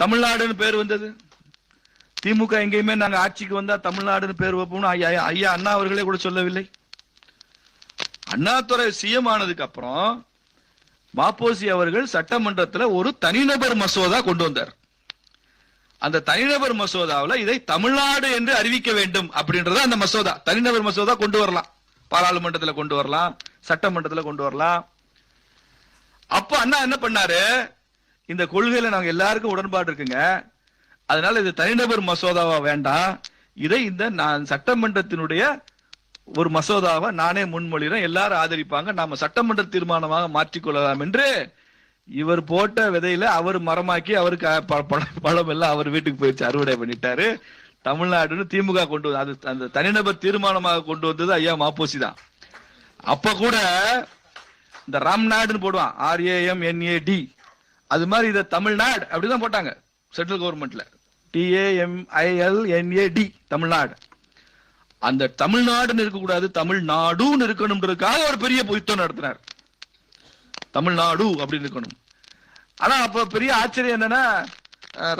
தமிழ்நாடுன்னு பேர் வந்தது. திமுக எங்கேயுமே நாங்கள் ஆட்சிக்கு வந்தா தமிழ்நாடுன்னு பேர் வைப்போம்னு ஐயா ஐயா அண்ணா அவர்களே கூட சொல்லவில்லை. அண்ணாதுரை சிஎம் ஆனதுக்கு அப்புறம் மாப்போசி அவர்கள் சட்டமன்றத்தில் ஒரு தனிநபர் மசோதா கொண்டு வந்தார். அந்த தனிநபர் மசோதாவில் இதை தமிழ்நாடு என்று அறிவிக்க வேண்டும் அப்படின்றது அந்த மசோதா தனிநபர் மசோதா கொண்டு வரலாம். பாராளுமன்றத்தில் கொண்டு வரலாம் சட்டமன்றத்தில் கொண்டு வரலாம். அப்ப அண்ணா என்ன பண்ணாரு? இந்த கொள்கையில நாங்க எல்லாருக்கும் உடன்பாடு இருக்குங்க. அதனால இது தனிநபர் மசோதாவா வேண்டாம். இதை இந்த நான் சட்டமன்றத்தினுடைய ஒரு மசோதாவை நானே முன்மொழிகிறேன் எல்லாரும் ஆதரிப்பாங்க. நாம சட்டமன்ற தீர்மானமாக மாற்றிக்கொள்ளலாம் என்று இவர் போட்ட விதையில அவர் மரமாக்கி அவருக்கு ப- பழம் எல்லாம் அவர் வீட்டுக்கு போயிடுச்சு அறுவடை பண்ணிட்டாரு. தமிழ்நாடுன்னு திமுக கொண்டு வந்து அது அந்த தனிநபர் தீர்மானமாக கொண்டு வந்தது ஐயா மாப்போசி தான். அப்ப கூட இந்த ராம்நாடுன்னு போடுவான். ஆர்ஏஎம் என்ஏடி அது மாதிரி இதை தமிழ்நாடு அப்படிதான் போட்டாங்க. சென்ட்ரல் கவர்மெண்ட்ல டிஏஎம்ஐஎல் என்ஏடி தமிழ்நாடு அந்த தமிழ்நாடுன்னு இருக்கக்கூடாது தமிழ்நாடுன்னு இருக்கணும்ன்றதுக்காக ஒரு பெரிய யுத்தம் நடத்தினார். தமிழ்நாடு அப்படின்னு இருக்கணும். ஆனா அப்ப பெரிய ஆச்சரியம் என்னன்னா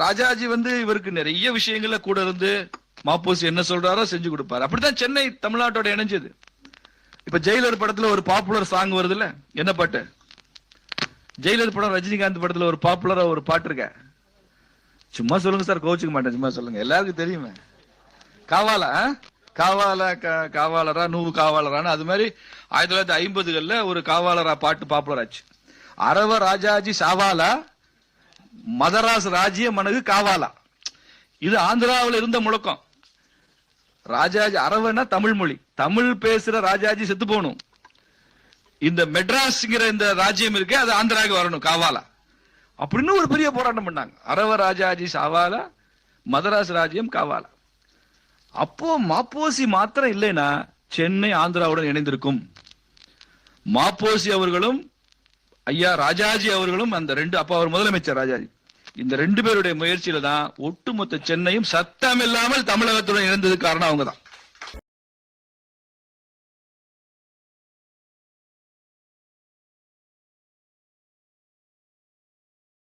ராஜாஜி வந்து இவருக்கு நிறைய விஷயங்கள்ல கூட இருந்து மாப்போசி என்ன சொல்றாரோ செஞ்சு கொடுப்பாரு. அப்படித்தான் சென்னை தமிழ்நாட்டோட இணைஞ்சது. இப்ப ஜெயிலர் படத்துல ஒரு பாப்புலர் சாங் வருதுல்ல என்ன பாட்டு ஜெயிலர் படம் ரஜினிகாந்த் படத்துல ஒரு பாப்புலரா ஒரு பாட்டு இருக்க. சும்மா சொல்லுங்க சார் கோச்சுக்க மாட்டேன் சும்மா சொல்லுங்க. எல்லாருக்கும் தெரியுமே. காவாலா ஆ? காவாலரா நூவு காவாலரான்னு. அது மாதிரி ஆயிரத்தி தொள்ளாயிரத்தி ஐம்பதுகள்ல ஒரு காவாலரா பாட்டு பாப்புலர் ஆச்சு. அரவ ராஜாஜி சாவாலா மதராஸ் ராஜ்ய மனகு காவாலா. இது ஆந்திராவில் இருந்த முழக்கம். ராஜாஜி அரவன்னா தமிழ் மொழி. தமிழ் பேசுற ராஜாஜி செத்து போகணும். இந்த மெட்ராஸ்ங்கிற இந்த ராஜ்யம் இருக்கே அது ஆந்திராவுக்கு வரணும் காவாலா. அப்படின்னு ஒரு பெரிய போராட்டம் பண்ணாங்க. அரவ ராஜாஜி சாவாலா மதராஸ் ராஜ்யம் காவாலா. அப்போ மாப்போசி மாத்திரம் இல்லைன்னா சென்னை ஆந்திராவுடன் இணைந்திருக்கும். மாப்போசி அவர்களும் ஐயா ராஜாஜி அவர்களும் அந்த ரெண்டு அப்பா அவர் முதலமைச்சர் ராஜாஜி இந்த ரெண்டு பேருடைய முயற்சியில தான் ஒட்டுமொத்த சென்னையும் சத்தம் இல்லாமல் தமிழகத்துடன் இணைந்தது காரணம் அவங்க தான்